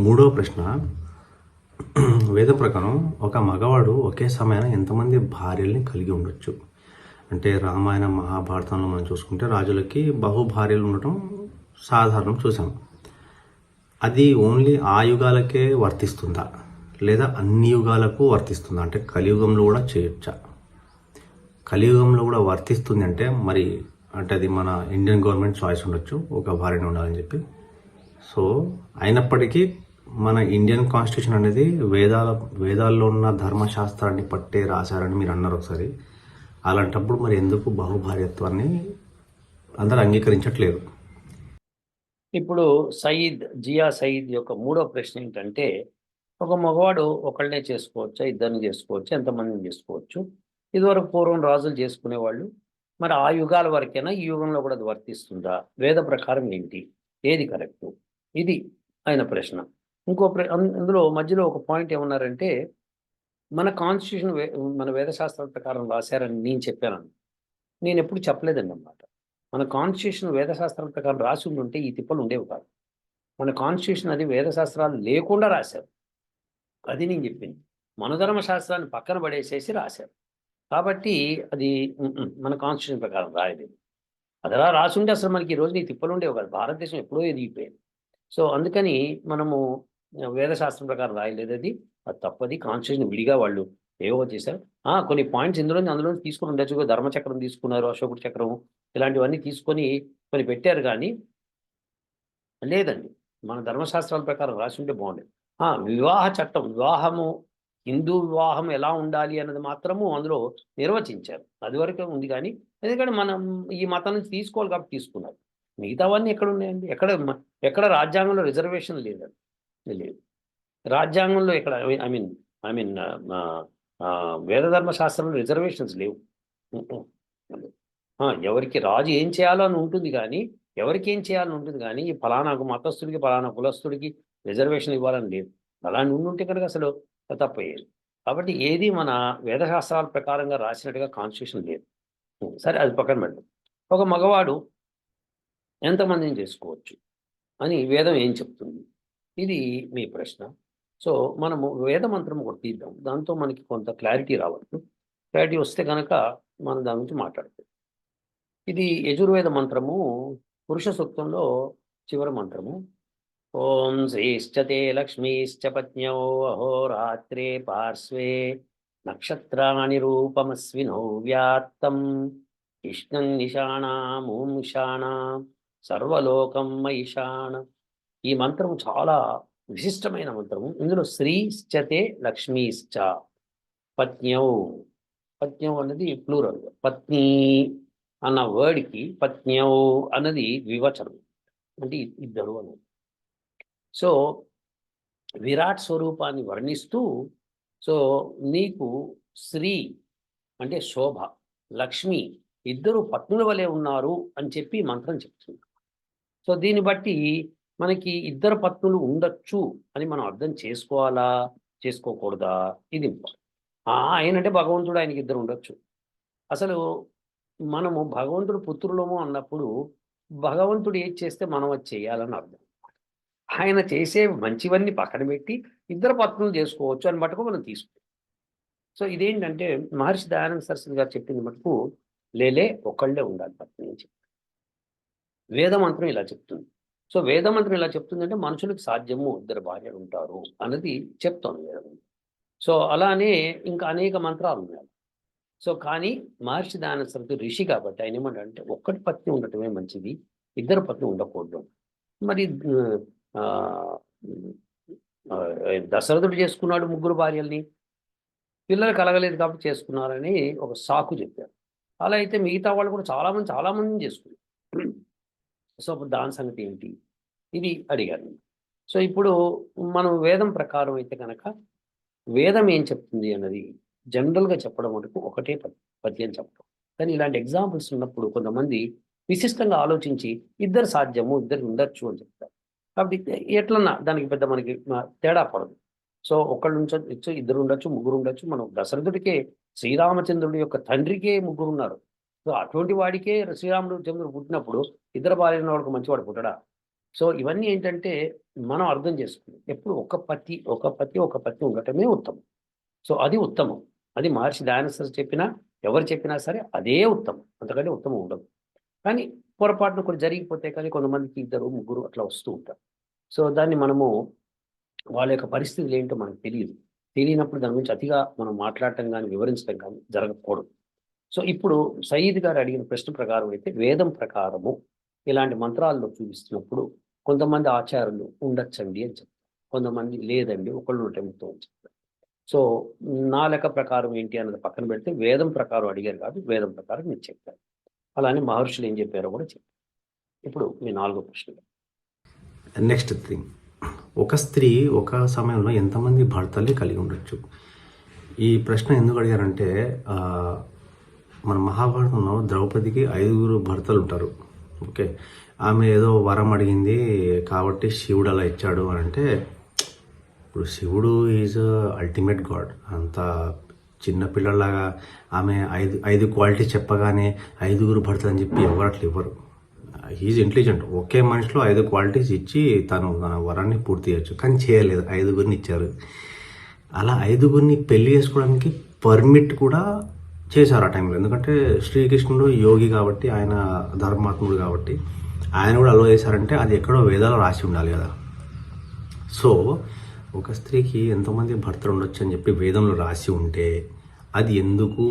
మూడవ ప్రశ్న. వేద ప్రకారం ఒక మగవాడు ఒకే సమయాన ఎంతమంది భార్యల్ని కలిగి ఉండొచ్చు? అంటే రామాయణ మహాభారతంలో మనం చూసుకుంటే రాజులకి బహు భార్యలు ఉండటం సాధారణం చూసాం. అది ఓన్లీ ఆ యుగాలకే వర్తిస్తుందా? లేదా అన్ని యుగాలకు వర్తిస్తుందా? అంటే కలియుగంలో కూడా చేయొచ్చా? కలియుగంలో కూడా వర్తిస్తుంది అంటే మరి అంటే అది మన ఇండియన్ గవర్నమెంట్ చాయిస్ ఉండొచ్చు ఒక భార్యని ఉండాలని చెప్పి. సో అయినప్పటికీ మన ఇండియన్ కాన్స్టిట్యూషన్ అనేది వేదాల వేదాల్లో ఉన్న ధర్మశాస్త్రాన్ని పట్టే రాశారని మీరు అన్నారు ఒకసారి. అలాంటప్పుడు మరి ఎందుకు బహుభార్యత్వాన్ని అందరు అంగీకరించట్లేదు? ఇప్పుడు సయీద్ జియా సయీద్ యొక్క మూడో ప్రశ్న ఏంటంటే ఒక మగవాడు ఒకళ్ళనే చేసుకోవచ్చా ఇద్దరిని చేసుకోవచ్చు ఎంతమందిని చేసుకోవచ్చు? ఇదివరకు పూర్వం రాజులు చేసుకునేవాళ్ళు. మరి ఆ యుగాల వరకైనా ఈ యుగంలో కూడా అది వర్తిస్తుందా? వేద ప్రకారం ఏంటి? ఏది కరెక్ట్? ఇది ఆయన ప్రశ్న. ఇంకో ఇందులో మధ్యలో ఒక పాయింట్ ఏమన్నారంటే మన కాన్స్టిట్యూషన్ మన వేదశాస్త్రం ప్రకారం రాశారని నేను చెప్పాను నేను ఎప్పుడు చెప్పలేదండి అన్నమాట మన కాన్స్టిట్యూషన్ వేదశాస్త్రం ప్రకారం రాసి ఉంటే ఈ తిప్పలు ఉండేవి కాదు. మన కాన్స్టిట్యూషన్ అది వేదశాస్త్రాలు లేకుండా రాశారు. అది నేను చెప్పింది. మనధర్మ శాస్త్రాన్ని పక్కన పడేసేసి రాశారు. కాబట్టి అది మన కాన్స్టిట్యూషన్ ప్రకారం రాయలేదు. అది అలా రాసి ఉంటే అసలు మనకి ఈ రోజు ఈ తిప్పలు ఉండేవి కాదు. భారతదేశం ఎప్పుడో ఎదిగిపోయింది. సో అందుకని మనము వేదశాస్త్రం ప్రకారం రాయలేదు అది అది తప్పది. కాన్స్టిట్యూషన్ విడిగా వాళ్ళు ఏవో చేశారు. ఆ, కొన్ని పాయింట్స్ ఇందులో అందులో తీసుకుని ఉండొచ్చు. ధర్మచక్రం తీసుకున్నారు అశోకుడు చక్రం ఇలాంటివన్నీ తీసుకొని కొన్ని పెట్టారు కానీ లేదండి. మన ధర్మశాస్త్రాల ప్రకారం రాసి ఉంటే బాగుండేది. ఆ, వివాహ చట్టం వివాహము హిందూ వివాహం ఎలా ఉండాలి అన్నది మాత్రము అందులో నిర్వచించారు. అది వరకే ఉంది కానీ ఎందుకంటే మనం ఈ మతం నుంచి తీసుకోవాలి కాబట్టి తీసుకున్నారు. మిగతావన్నీ ఎక్కడ ఉన్నాయండి? ఎక్కడ ఎక్కడ రాజ్యాంగంలో రిజర్వేషన్ లేదండి లేదు రాజ్యాంగంలో ఇక్కడ ఐ మీన్ ఐ మీన్ వేదధర్మ శాస్త్రంలో రిజర్వేషన్స్ లేవు. ఆ, ఎవరికి రాజు ఏం చేయాలో అని ఉంటుంది కానీ ఎవరికి ఏం చేయాలని ఉంటుంది కానీ ఈ ఫలానా మతస్థుడికి ఫలానా కులస్థుడికి రిజర్వేషన్ ఇవ్వాలని లేదు. అలాంటి ఉండి ఉంటే కనుక అసలు తప్పయ్యేది కాబట్టి ఏది మన వేదశాస్త్రాల ప్రకారంగా రాసినట్టుగా కాన్స్టిట్యూషన్ లేదు. సరే అది పక్కన పెడదాం. ఒక మగవాడు ఎంతమందిని చేసుకోవచ్చు అని వేదం ఏం చెప్తుంది? ఇది మీ ప్రశ్న. సో మనము వేదమంత్రం ఒకటి తీద్దాం. దాంతో మనకి కొంత క్లారిటీ రావచ్చు. క్లారిటీ వస్తే కనుక మనం దాని గురించి మాట్లాడతాం ఇది యజుర్వేద మంత్రము పురుష సూక్తంలో చివరి మంత్రము. ఓం శ్రీశ్చతే లక్ష్మీశ్చ పత్న్యో అహోరాత్రే పార్శ్వే నక్షత్రాణి రూపమస్వినో వ్యాత్తం ఇష్ణం నిషాణామూషాణ సర్వలోకం మయిషాణ ఈ మంత్రం చాలా విశిష్టమైన మంత్రము. ఇందులో శ్రీశ్చతే లక్ష్మీశ్చ. పత్న్యౌ. పత్న్యౌ అన్నది ప్లూరల్ పత్ని అన్న వర్డ్కి పత్న్యౌ అన్నది వివచనం. అంటే ఇద్దరు అన్నది సో విరాట్ స్వరూపాన్ని వర్ణిస్తూ సో నీకు శ్రీ అంటే శోభ లక్ష్మి ఇద్దరు పత్నుల వలె ఉన్నారు అని చెప్పి మంత్రం చెప్తున్నారు సో దీన్ని బట్టి మనకి ఇద్దరు పత్నులు ఉండొచ్చు అని మనం అర్థం చేసుకోవాలా? చేసుకోకూడదా? ఇది important. ఆయనంటే భగవంతుడు ఆయనకి ఇద్దరు ఉండొచ్చు. అసలు మనము భగవంతుడు పుత్రులము అన్నప్పుడు భగవంతుడు ఏది చేస్తే మనం అది చేయాలని అర్థం. ఆయన చేసే మంచివన్నీ పక్కన పెట్టి ఇద్దరు పత్నులు చేసుకోవచ్చు అని మటుకు మనం తీసుకుంటాం. సో ఇదేంటంటే మహర్షి దయానంద సరస్వతి గారు చెప్పింది మటుకు లేలే ఒకళ్ళే ఉండాలి పత్ని అని చెప్పి. వేదమంత్రం ఇలా చెప్తుంది. సో వేదమంత్రం ఇలా చెప్తుందంటే మనుషులకు సాధ్యము ఇద్దరు భార్యలు ఉంటారు అన్నది చెప్తాను వేదం సో అలానే ఇంకా అనేక మంత్రాలు ఉన్నాయి. సో కానీ మహర్షి దాన సరస్వతి ఋషి కాబట్టి ఆయన ఏమంటే ఒక్కటి పత్ని ఉండటమే మంచిది ఇద్దరు పత్ని ఉండకూడదు. మరి ఆ, దశరథుడు చేసుకున్నాడు ముగ్గురు భార్యల్ని. పిల్లలు కలగలేదు కాబట్టి చేసుకున్నారని ఒక సాకు చెప్పారు. అలా అయితే మిగతా వాళ్ళు కూడా చాలా మంది చాలా మందిని చేసుకున్నారు. సో దాని సంగతి ఏంటి? ఇది అడిగారు. సో ఇప్పుడు మనం వేదం ప్రకారం అయితే కనుక వేదం ఏం చెప్తుంది అన్నది జనరల్గా చెప్పడం వరకు ఒకటే పద్యం చెప్పడం. కానీ ఇలాంటి ఎగ్జాంపుల్స్ ఉన్నప్పుడు కొంతమంది విశిష్టంగా ఆలోచించి ఇద్దరు సాధ్యము ఇద్దరు ఉండొచ్చు అని చెప్తారు. కాబట్టి ఎట్లన్నా దానికి పెద్ద మనకి తేడా పడదు. సో ఒకళ్ళు ఉండొచ్చు ఇద్దరు ఉండొచ్చు ముగ్గురు ఉండొచ్చు మనం దశరథుడికే శ్రీరామచంద్రుడి యొక్క తండ్రికే ముగ్గురు ఉన్నారు. సో అటువంటి వాడికే శ్రీరాముడు చంద్రుడు పుట్టినప్పుడు ఇద్దరు భార్య వాడికి మంచివాడు పుట్టడా? సో ఇవన్నీ ఏంటంటే మనం అర్థం చేసుకున్నాం. ఎప్పుడు ఒక పతి ఒక పతి ఒక పత్తి ఉండటమే ఉత్తమం. సో అది ఉత్తమం. అది మహర్షి దయానంద చెప్పినా ఎవరు చెప్పినా సరే అదే ఉత్తమం. అంతకంటే ఉత్తమం ఉండదు. కానీ పొరపాటున కొన్ని జరిగిపోతే కానీ కొంతమందికి ఇద్దరు ముగ్గురు అట్లా వస్తూ ఉంటారు. సో దాన్ని మనము వాళ్ళ యొక్క పరిస్థితులు ఏంటో మనకు తెలియదు. తెలియనప్పుడు దాని గురించి అతిగా మనం మాట్లాడటం కానీ వివరించడం కానీ జరగకూడదు. సో ఇప్పుడు సయీద్ గారు అడిగిన ప్రశ్న ప్రకారం అయితే వేదం ప్రకారము ఇలాంటి మంత్రాల్లో చూపిస్తున్నప్పుడు కొంతమంది ఆచారులు ఉండొచ్చండి అని చెప్తారు. కొంతమంది లేదండి ఒకళ్ళు ఉండటంతో అని చెప్తారు. సో నా లెక్క ప్రకారం ఏంటి అన్నది పక్కన పెడితే వేదం ప్రకారం అడిగారు కాదు వేదం ప్రకారం నేను చెప్పాను అలానే మహర్షులు ఏం చెప్పారో కూడా చెప్పారు. ఇప్పుడు మీ నాలుగో ప్రశ్న నెక్స్ట్ థింగ్ ఒక స్త్రీ ఒక సమయంలో ఎంతమంది భర్తల్ని కలిగి ఉండొచ్చు? ఈ ప్రశ్న ఎందుకు అడిగారంటే మన మహాభారతంలో ద్రౌపదికి ఐదుగురు భర్తలు ఉంటారు. ఓకే. ఆమె ఏదో వరం అడిగింది కాబట్టి శివుడు అలా ఇచ్చాడు అని అంటే ఇప్పుడు శివుడు ఈజ్ అల్టిమేట్ గాడ్. అంత చిన్నపిల్లలాగా ఆమె ఐదు ఐదు క్వాలిటీ చెప్పగానే ఐదుగురు భర్తలు అని చెప్పి ఎవరు అట్లా ఇవ్వరు. Is intelligent. ఒకే మనిషిలో ఐదు క్వాలిటీస్ ఇచ్చి తను తన వరాన్ని పూర్తి చేయొచ్చు. కానీ చేయలేదు. ఐదుగురిని ఇచ్చారు. అలా ఐదుగురిని పెళ్ళి చేసుకోవడానికి పర్మిట్ కూడా చేశారు ఆ టైంలో. ఎందుకంటే శ్రీకృష్ణుడు యోగి కాబట్టి ఆయన ధర్మాత్ముడు కాబట్టి ఆయన కూడా అలో చేశారంటే అది ఎక్కడో వేదాలు రాసి ఉండాలి కదా. సో ఒక స్త్రీకి ఎంతోమంది భర్తలు ఉండొచ్చు అని చెప్పి వేదంలో రాసి ఉంటే అది ఎందుకు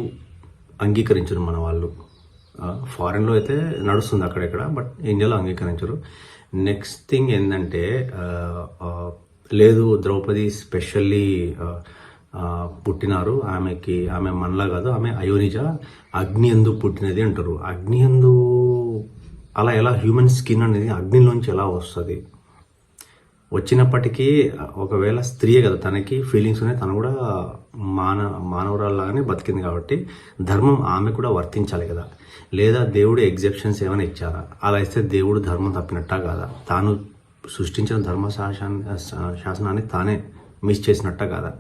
అంగీకరించరు మన వాళ్ళు? ఫారెన్లో అయితే నడుస్తుంది అక్కడెక్కడ బట్ ఇండియాలో అంగీకరించరు. నెక్స్ట్ థింగ్ ఏంటంటే లేదు ద్రౌపది స్పెషల్లీ పుట్టినారు. ఆమెకి ఆమె మనలా కాదు ఆమె అయోనిజ. అగ్ని ఎందు పుట్టినది అంటారు. అగ్ని ఎందు అలా ఎలా హ్యూమన్ స్కిన్ అనేది అగ్నిలోంచి ఎలా వస్తుంది? వచ్చినప్పటికీ ఒకవేళ స్త్రీయే కదా తనకి ఫీలింగ్స్ ఉన్నాయి తను కూడా మాన మానవురాల్లాగానే బతికింది కాబట్టి ధర్మం ఆమె కూడా వర్తించాలి కదా. లేదా దేవుడు ఎగ్జెప్షన్స్ ఏమైనా ఇచ్చారా? అలా ఇస్తే దేవుడు ధర్మం తప్పినట్టా కాదా? తాను సృష్టించిన ధర్మ శాసనాన్ని శాసనాన్ని తానే మిస్ చేసినట్టా కాదా?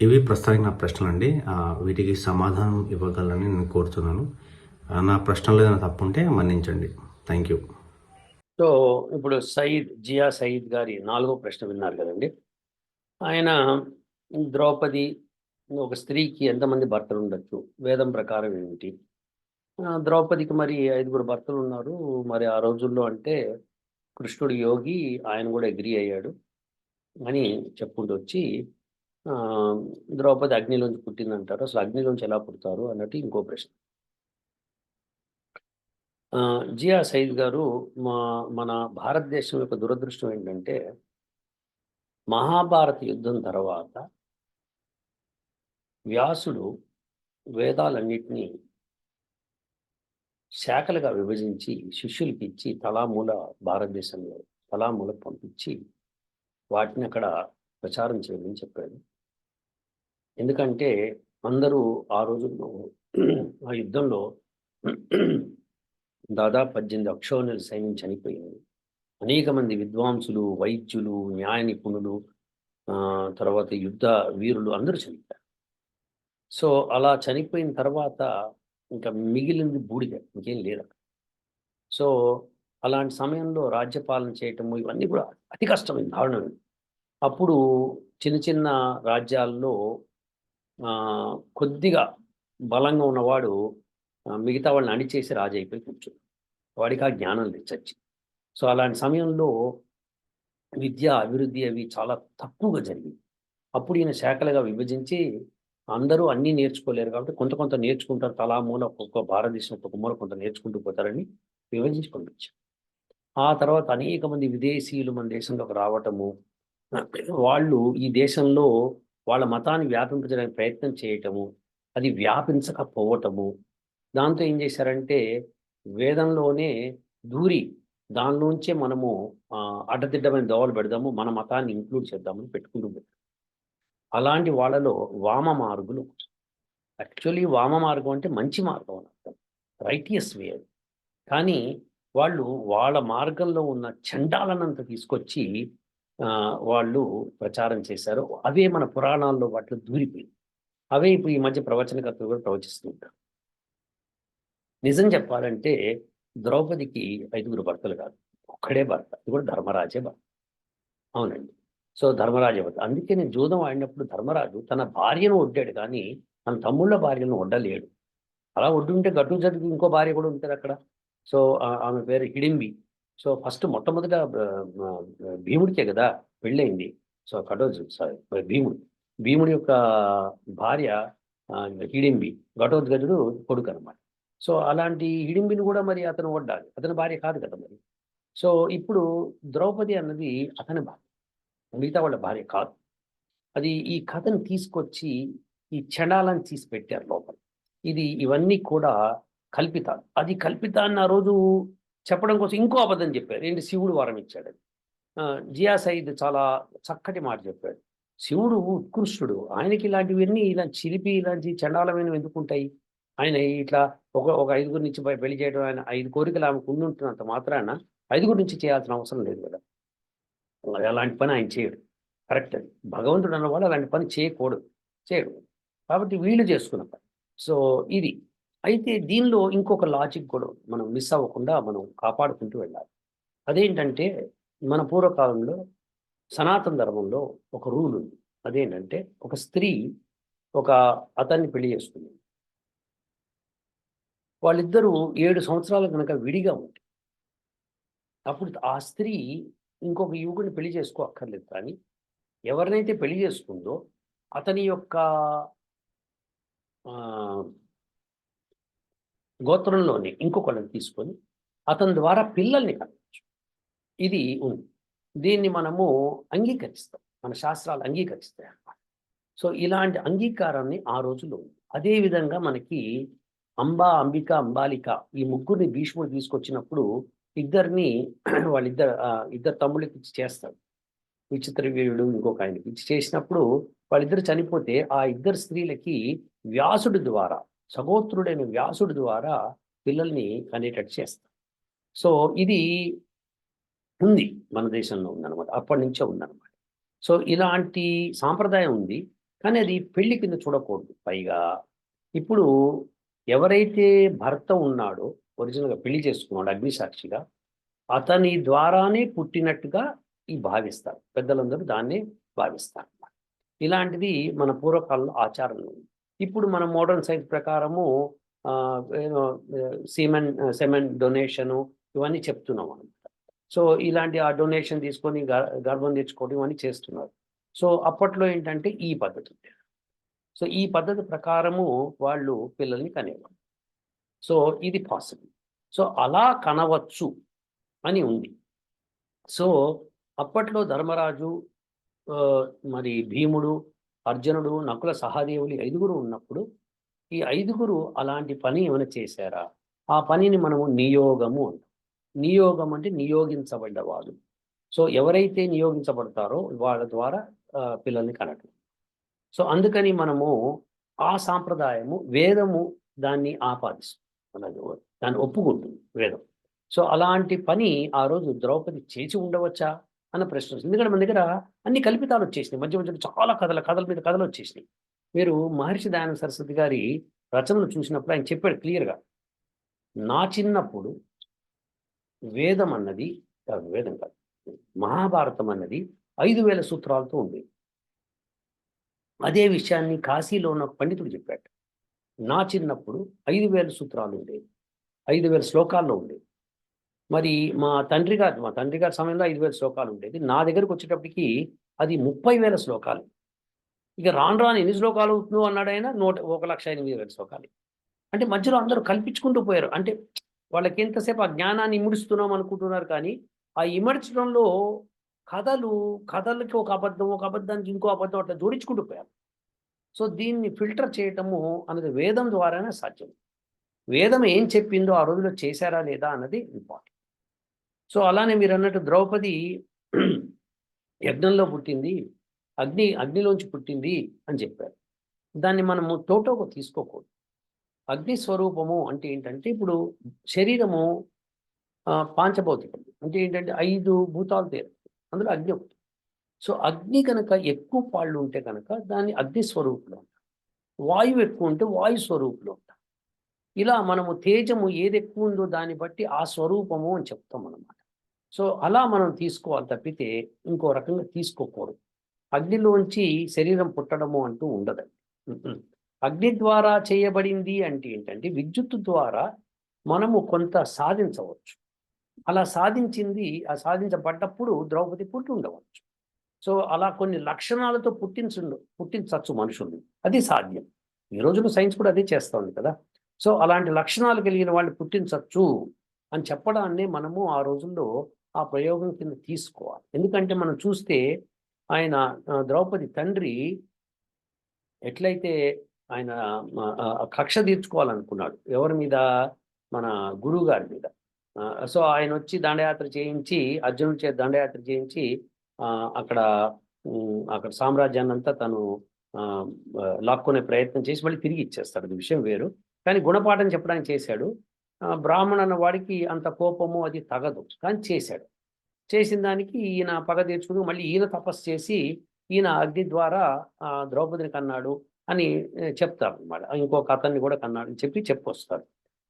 ఇవి ప్రస్తుతానికి నా ప్రశ్నలు అండి వీటికి సమాధానం ఇవ్వగలని నేను కోరుతున్నాను. నా ప్రశ్నలు ఏదైనా తప్పు ఉంటే మన్నించండి. థ్యాంక్ యూ సో ఇప్పుడు సయీద్ జియా సయీద్ గారి నాలుగో ప్రశ్న విన్నారు కదండి. ఆయన ద్రౌపది ఒక స్త్రీకి ఎంతమంది భర్తలు ఉండొచ్చు? వేదం ప్రకారం ఏమిటి? ద్రౌపదికి మరి ఐదుగురు భర్తలు ఉన్నారు. మరి ఆ రోజుల్లో అంటే కృష్ణుడు యోగి ఆయన కూడా అగ్రి అయ్యాడు. అని చెప్పుకుంటూ వచ్చి ద్రౌపది అగ్నిలోంచి పుట్టిందంటారు. అసలు అగ్నిలోంచి ఎలా పుడతారు అన్నట్టు ఇంకో ప్రశ్న. ఆ, జియా సైద్ గారు మా మన భారతదేశం యొక్క దురదృష్టం ఏంటంటే మహాభారత యుద్ధం తర్వాత వ్యాసుడు వేదాలన్నిటినీ శాఖలుగా విభజించి శిష్యులకి ఇచ్చి తలామూల భారతదేశంలో తలామూల పంపించి వాటిని అక్కడ ప్రచారం చేయమని చెప్పాడు ఎందుకంటే అందరూ ఆ రోజుల్లో ఆ యుద్ధంలో దాదాపు పద్దెనిమిది అక్షోణుల సైన్యం చనిపోయింది అనేక మంది విద్వాంసులు వైద్యులు న్యాయ నిపుణులు ఆ, తర్వాత యుద్ధ వీరులు అందరూ చనిపోయారు. సో అలా చనిపోయిన తర్వాత ఇంకా మిగిలింది బూడిద ఇంకేం లేదు సో అలాంటి సమయంలో రాజ్యపాలన చేయటము ఇవన్నీ కూడా అతి కష్టమైన దారుణం అప్పుడు చిన్న చిన్న రాజ్యాల్లో కొద్దిగా బలంగా ఉన్నవాడు మిగతా వాళ్ళని అణిచేసి రాజు అయిపోయి కూర్చున్నాడు. వాడికి ఆ జ్ఞానం తెచ్చచ్చి సో అలాంటి సమయంలో విద్య అభివృద్ధి అవి చాలా తక్కువగా జరిగింది అప్పుడు ఈయన శాఖలుగా విభజించి అందరూ అన్నీ నేర్చుకోలేరు కాబట్టి కొంత కొంత నేర్చుకుంటారు. తలా మూల ఒక్కొక్క భారతదేశం ఒక్కొక్క మూల కొంత నేర్చుకుంటూ పోతారని విభజించి పంపించారు. ఆ తర్వాత అనేక మంది విదేశీయులు మన దేశంలోకి రావటము వాళ్ళు ఈ దేశంలో వాళ్ళ మతాన్ని వ్యాపించడానికి ప్రయత్నం చేయటము అది వ్యాపించకపోవటము. దాంతో ఏం చేశారంటే వేదంలోనే దూరి దానిలోంచే మనము అడ్డదిడ్డమైన దోవలు పెడదాము మన మతాన్ని ఇంక్లూడ్ చేద్దామని పెట్టుకుంటూ అలాంటి వాళ్ళలో వామ మార్గులు యాక్చువల్లీ వామ మార్గం అంటే మంచి మార్గం అని అర్థం. రైటియస్ వే కానీ వాళ్ళు వాళ్ళ మార్గంలో ఉన్న చండాలనంత తీసుకొచ్చి ఆ, వాళ్ళు ప్రచారం చేశారు. అవే మన పురాణాల్లో వాటిలో దూరిపోయింది అవే ఇప్పుడు ఈ మధ్య ప్రవచనకర్తలు కూడా ప్రవచిస్తుంటారు నిజం చెప్పాలంటే ద్రౌపదికి ఐదుగురు భర్తలు కాదు. ఒక్కడే భర్త. ఇది కూడా ధర్మరాజే భర్త. అవునండి. సో ధర్మరాజే భర్త. అందుకే నేను జూదం ఆడినప్పుడు ధర్మరాజు తన భార్యను ఒడ్డాడు కానీ తన తమ్ముళ్ళ భార్యను ఒడ్డలేడు అలా ఒడ్డుంటే గట్టు జరిగి ఇంకో భార్య కూడా ఉంటారు అక్కడ సో ఆమె పేరు హిడింబి. సో ఫస్ట్ మొట్టమొదట భీముడికే కదా పెళ్ళయింది. సో కటోజ్ సారీ భీముడు. భీముడి యొక్క భార్య హిడింబి ఘటోద్గజుడు కొడుకు అనమాట సో అలాంటి హిడింబిని కూడా మరి అతను వడ్డాలి. అతని భార్య కాదు కదా మరి. సో ఇప్పుడు ద్రౌపది అన్నది అతని భార్య. మిగతా వాళ్ళ భార్య కాదు. అది ఈ కథను తీసుకొచ్చి ఈ చండాలను తీసి పెట్టారు లోపల. ఇది ఇవన్నీ కూడా కల్పిత అది కల్పిత అన్న రోజు చెప్పడం కోసం ఇంకో అబద్ధం చెప్పారు ఏంటి? శివుడు వరం ఇచ్చాడు. జియా సయీద్ చాలా చక్కటి మాట చెప్పాడు. శివుడు ఉత్కృష్టుడు. ఆయనకి ఇలాంటివన్నీ ఇలా చిలిపి ఇలాంటి చండాలమైనవి ఎందుకుంటాయి ఆయన ఇట్లా ఒక ఒక ఐదుగురు నుంచి పెళ్ళి చేయడం ఆయన ఐదు కోరికలు ఆమెకు ఉండుంటున్నంత మాత్రాన ఐదుగురు నుంచి చేయాల్సిన అవసరం లేదు కదా. అలాంటి పని ఆయన చేయడు. కరెక్ట్. అది భగవంతుడు అన్నవాడు అలాంటి పని చేయకూడదు. చేయడు. కాబట్టి వీళ్ళు చేసుకున్న పని. సో ఇది. అయితే దీనిలో ఇంకొక లాజిక్ కూడా మనం మిస్ అవ్వకుండా మనం కాపాడుకుంటూ వెళ్ళాలి. అదేంటంటే మన పూర్వకాలంలో సనాతన ధర్మంలో ఒక రూల్ ఉంది. అదేంటంటే ఒక స్త్రీ ఒక అతన్ని పెళ్ళి చేసుకుంది. వాళ్ళిద్దరూ ఏడు సంవత్సరాలు కనుక విడిగా ఉంటే అప్పుడు ఆ స్త్రీ ఇంకొక యువకుడిని పెళ్ళి చేసుకో అక్కర్లేదు కానీ ఎవరినైతే పెళ్ళి చేసుకుందో అతని యొక్క గోత్రంలోని ఇంకొకళ్ళని తీసుకొని అతని ద్వారా పిల్లల్ని కలవచ్చు ఇది ఉంది. దీన్ని మనము అంగీకరిస్తాం. మన శాస్త్రాలు అంగీకరిస్తాయి అన్నమాట. సో ఇలాంటి అంగీకారాన్ని ఆ రోజుల్లో ఉంది. అదే విధంగా మనకి అంబా అంబిక అంబాలిక ఈ ముగ్గురిని భీష్ముడు తీసుకొచ్చినప్పుడు ఇద్దరిని వాళ్ళిద్దరు ఇద్దరు తమ్ముళ్ళకి ఇచ్చి చేస్తాడు విచిత్ర వీరుడు ఇంకొక ఆయనకి. ఇచ్చి చేసినప్పుడు వాళ్ళిద్దరు చనిపోతే ఆ ఇద్దరు స్త్రీలకి వ్యాసుడి ద్వారా సగోత్రుడైన వ్యాసుడి ద్వారా పిల్లల్ని కనేటట్టు చేస్తారు సో ఇది ఉంది మన దేశంలో ఉందన్నమాట అప్పటి నుంచే ఉందన్నమాట. సో ఇలాంటి సాంప్రదాయం ఉంది కానీ అది పెళ్ళి కింద చూడకూడదు పైగా. ఇప్పుడు ఎవరైతే భర్త ఉన్నాడో ఒరిజినల్గా పెళ్ళి చేసుకున్నాడు అగ్నిసాక్షిగా అతని ద్వారానే పుట్టినట్టుగా ఈ భావిస్తారు. పెద్దలందరూ దాన్నే భావిస్తారు ఇలాంటిది మన పూర్వకాలంలో ఆచారంలో ఉంది. ఇప్పుడు మన మోడర్న్ సైన్స్ ప్రకారము సిమెన్ సిమెంట్ డొనేషను ఇవన్నీ చెప్తున్నాం అనమాట సో ఇలాంటి ఆ డొనేషన్ తీసుకొని గ- గర్భం తెచ్చుకోవడం ఇవన్నీ చేస్తున్నారు. సో అప్పట్లో ఏంటంటే ఈ పద్ధతి ఉండేది. సో ఈ పద్ధతి ప్రకారము వాళ్ళు పిల్లల్ని కనేవారు సో ఇది పాసిబుల్. సో అలా కనవచ్చు అని ఉంది. సో అప్పట్లో ధర్మరాజు మరి భీముడు అర్జునుడు నకుల సహదేవులు ఐదుగురు ఉన్నప్పుడు ఈ ఐదుగురు అలాంటి పని ఏమైనా చేశారా? ఆ పనిని మనము నియోగము అంటాం. నియోగం అంటే నియోగించబడ్డవాడు. సో ఎవరైతే నియోగించబడతారో వాళ్ళ ద్వారా పిల్లల్ని కనటం. సో అందుకని మనము ఆ సాంప్రదాయము వేదము దాన్ని ఆపాదిస్తుంది దాన్ని ఒప్పుకుంటుంది వేదం. సో అలాంటి పని ఆ రోజు ద్రౌపది చేసి ఉండవచ్చా? అన్న ప్రశ్న వస్తుంది. ఎందుకంటే మన దగ్గర అన్ని కల్పితాలు వచ్చేసినాయి. మధ్య మధ్యలో చాలా కథల కథల మీద కథలు వచ్చేసినాయి. మీరు మహర్షి దయానంద సరస్వతి గారి రచనలు చూసినప్పుడు ఆయన చెప్పాడు క్లియర్గా. నా చిన్నప్పుడు వేదం అన్నది కాదు, వేదం కాదు. మహాభారతం అన్నది ఐదు వేల సూత్రాలతో ఉండేది అదే విషయాన్ని కాశీలో ఉన్న పండితుడు చెప్పాడు. నా చిన్నప్పుడు ఐదు వేల సూత్రాలు ఉండేవి ఐదు వేల శ్లోకాల్లో ఉండేవి మరి మా తండ్రి గారు మా తండ్రి గారి సమయంలో ఐదు వేల శ్లోకాలు ఉండేది. నా దగ్గరకు వచ్చేటప్పటికి అది ముప్పై వేల శ్లోకాలు. ఇక రాను రాను ఎన్ని శ్లోకాలు అవుతుందో అన్నాడు ఆయన? నూట ఒక లక్ష ఎనిమిది వేల శ్లోకాలు. అంటే మధ్యలో అందరూ కల్పించుకుంటూ పోయారు. అంటే వాళ్ళకి ఎంతసేపు ఆ జ్ఞానాన్ని ఇముడుస్తున్నాం అనుకుంటున్నారు కానీ ఆ ఇమర్చడంలో కథలు కథలకి ఒక అబద్ధం ఒక అబద్ధానికి ఇంకో అబద్ధం అట్లా జోడించుకుంటూ పోయారు. సో దీన్ని ఫిల్టర్ చేయటము అన్నది వేదం ద్వారానే సాధ్యం. వేదం ఏం చెప్పిందో ఆ రోజులో చేశారా లేదా అన్నది ఇంపార్టెంట్. సో అలానే మీరు అన్నట్టు ద్రౌపది యజ్ఞంలో పుట్టింది అగ్ని అగ్నిలోంచి పుట్టింది అని చెప్పారు. దాన్ని మనము తోటోకు తీసుకోకూడదు. అగ్ని స్వరూపము అంటే ఏంటంటే ఇప్పుడు శరీరము పాంచభౌతికం అంటే ఏంటంటే ఐదు భూతాలు తేరు అందులో అగ్ని ఒకటి. సో అగ్ని కనుక ఎక్కువ పాళ్ళు ఉంటే కనుక దాన్ని అగ్ని స్వరూపులో ఉంటాం వాయువు ఎక్కువ ఉంటే వాయు స్వరూపులో ఉంటాం ఇలా మనము తేజము ఏది ఎక్కువ ఉందో దాన్ని బట్టి ఆ స్వరూపము అని చెప్తాం అన్నమాట. సో అలా మనం తీసుకోవాలి తప్పితే ఇంకో రకంగా తీసుకోకూడదు. అగ్నిలోంచి శరీరం పుట్టడము అంటూ ఉండదండి. అగ్ని ద్వారా చేయబడింది అంటే ఏంటంటే విద్యుత్ ద్వారా మనము కొంత సాధించవచ్చు. అలా సాధించింది ఆ సాధించబడ్డప్పుడు ద్రౌపది పుట్టి ఉండవచ్చు. సో అలా కొన్ని లక్షణాలతో పుట్టించు పుట్టించవచ్చు మనుషుల్ని. అది సాధ్యం. ఈ రోజున సైన్స్ కూడా అదే చేస్తుంది కదా. సో అలాంటి లక్షణాలు కలిగిన వాళ్ళు పుట్టించవచ్చు అని చెప్పడాన్ని మనము ఆ రోజుల్లో ఆ ప్రయోగం కింద తీసుకోవాలి. ఎందుకంటే మనం చూస్తే ఆయన ద్రౌపది తండ్రి ఎట్లయితే ఆయన కక్ష తీర్చుకోవాలనుకున్నాడు ఎవరి మీద? మన గురువు గారి మీద సో ఆయన వచ్చి దండయాత్ర చేయించి అర్జునుడి చేత దండయాత్ర చేయించి ఆ, అక్కడ అక్కడ సామ్రాజ్యాన్ని అంతా తను ఆ, లాక్కునే ప్రయత్నం చేసి మళ్ళీ తిరిగి ఇచ్చేస్తాడు. అది విషయం వేరు. కానీ గుణపాఠం చెప్పడానికి చేశాడు. బ్రాహ్మణ అన్న వాడికి అంత కోపము అది తగదు. కానీ చేశాడు. చేసిన దానికి ఈయన పగ తీర్చుకుని మళ్ళీ ఈయన తపస్సు చేసి ఈయన అగ్ని ద్వారా ఆ, ద్రౌపదిని కన్నాడు అని చెప్తారు అనమాట ఇంకొక అతన్ని కూడా కన్నాడు అని చెప్పి చెప్పొస్తారు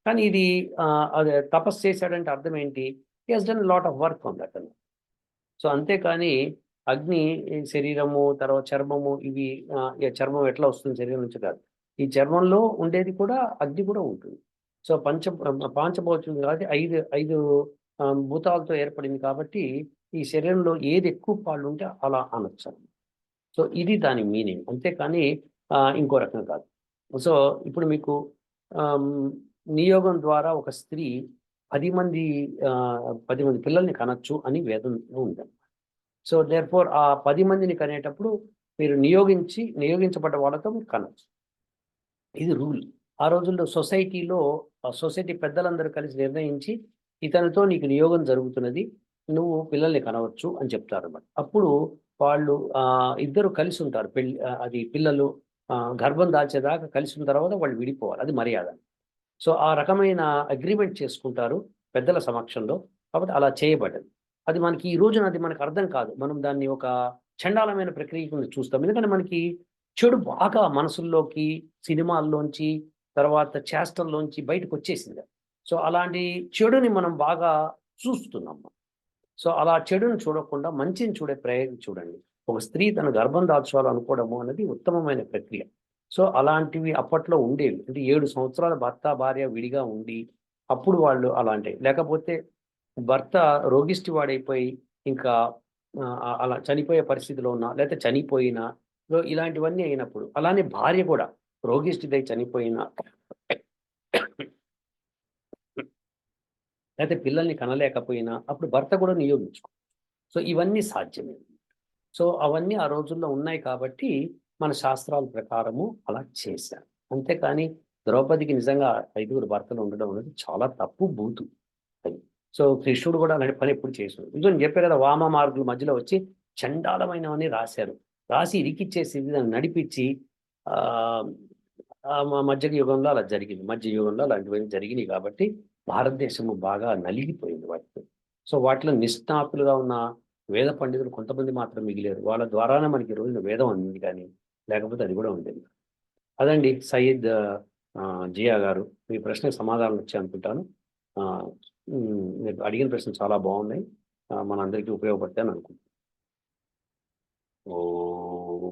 కానీ ఇది ఆ, అదే తపస్సు చేశాడంటే అర్థం ఏంటి? He has done lot of work ఉంది అతను సో అంతేకాని అగ్ని శరీరము తర్వాత చర్మము ఇవి చర్మం ఎట్లా వస్తుంది శరీరం నుంచి కాదు. ఈ చర్మంలో ఉండేది కూడా అగ్ని కూడా ఉంటుంది. సో పంచ పాంచభౌతికం కాబట్టి ఐదు ఐదు భూతాలతో ఏర్పడింది కాబట్టి ఈ శరీరంలో ఏది ఎక్కువ పాళ్ళు ఉంటే అలా అనొచ్చు. సో ఇది దాని మీనింగ్. అంతేకాని ఇంకో రకం కాదు. సో ఇప్పుడు మీకు నియోగం ద్వారా ఒక స్త్రీ పది మంది ఆ, పది మంది పిల్లల్ని కనొచ్చు అని వేదం ఉంది సో దేర్ ఫోర్ ఆ పది మందిని కనేటప్పుడు మీరు నియోగించి నియోగించబడ్డ వాళ్ళతో మీరు కనొచ్చు. ఇది రూల్. ఆ రోజుల్లో సొసైటీలో ఆ సొసైటీ పెద్దలందరూ కలిసి నిర్ణయించి ఇతనితో నీకు నియోగం జరుగుతున్నది నువ్వు పిల్లల్ని కనవచ్చు అని చెప్తారు అనమాట అప్పుడు వాళ్ళు ఇద్దరు కలిసి ఉంటారు. పెళ్ళి అది పిల్లలు గర్భం దాల్చేదాకా కలిసి ఉన్న తర్వాత వాళ్ళు విడిపోవాలి. అది మర్యాద. సో ఆ రకమైన అగ్రిమెంట్ చేసుకుంటారు పెద్దల సమక్షంలో. కాబట్టి అలా చేయబడ్డది. అది మనకి ఈ రోజున అది మనకు అర్థం కాదు. మనం దాన్ని ఒక చండాలమైన ప్రక్రియ కింద చూస్తాం. ఎందుకంటే మనకి చెడు బాగా మనసుల్లోకి సినిమాల్లోంచి తర్వాత చేష్టల్లోంచి బయటకు వచ్చేసింది సో అలాంటి చెడుని మనం బాగా చూస్తున్నాం. సో అలా చెడుని చూడకుండా మంచిని చూడే ప్రయోగం చూడండి. ఒక స్త్రీ తన గర్భం దాచుకోవాలనుకోవడము అనేది ఉత్తమమైన ప్రక్రియ. సో అలాంటివి అప్పట్లో ఉండేవి. అంటే ఏడు సంవత్సరాల భర్త భార్య విడిగా ఉండి అప్పుడు వాళ్ళు అలాంటివి. లేకపోతే భర్త రోగిష్టి వాడైపోయి ఇంకా అలా చనిపోయే పరిస్థితిలో ఉన్నా లేకపోతే చనిపోయినా ఇలాంటివన్నీ అయినప్పుడు. అలానే భార్య కూడా రోగిష్టిదై చనిపోయినా లేకపోతే పిల్లల్ని కనలేకపోయినా అప్పుడు భర్త కూడా నియోగించుకో. సో ఇవన్నీ సాధ్యమే. సో అవన్నీ ఆ రోజుల్లో ఉన్నాయి కాబట్టి మన శాస్త్రాల ప్రకారము అలా చేశారు. అంతేకాని ద్రౌపదికి నిజంగా ఐదుగురు భర్తలు ఉండడం అనేది చాలా తప్పు బూతు. అది. సో కృష్ణుడు కూడా అలాంటి పని ఎప్పుడు చేసాడు ఇదో నేను చెప్పే కదా వామ మార్గుల మధ్యలో వచ్చి చండాలమైనవన్నీ రాశారు. రాసి ఇరికిచ్చేసి దాన్ని నడిపించి ఆ మధ్య యుగంలో అలా జరిగింది. మధ్య యుగంలో అలాంటివన్నీ జరిగినాయి కాబట్టి భారతదేశము బాగా నలిగిపోయింది వాటితో. సో వాటిలో నిష్ణాతులుగా ఉన్న వేద పండితులు కొంతమంది మాత్రం మిగిలేరు. వాళ్ళ ద్వారానే మనకి రోజున వేదం అందింది కానీ లేకపోతే అది కూడా ఉండేది అదండి సయ్యద్ జియా గారు. మీ ప్రశ్నకు సమాధానం వచ్చాయి అనుకుంటాను. ఆ, మీరు అడిగిన ప్రశ్నలు చాలా బాగున్నాయి. మనందరికీ ఉపయోగపడతాయని అనుకుంటున్నాను. ఓ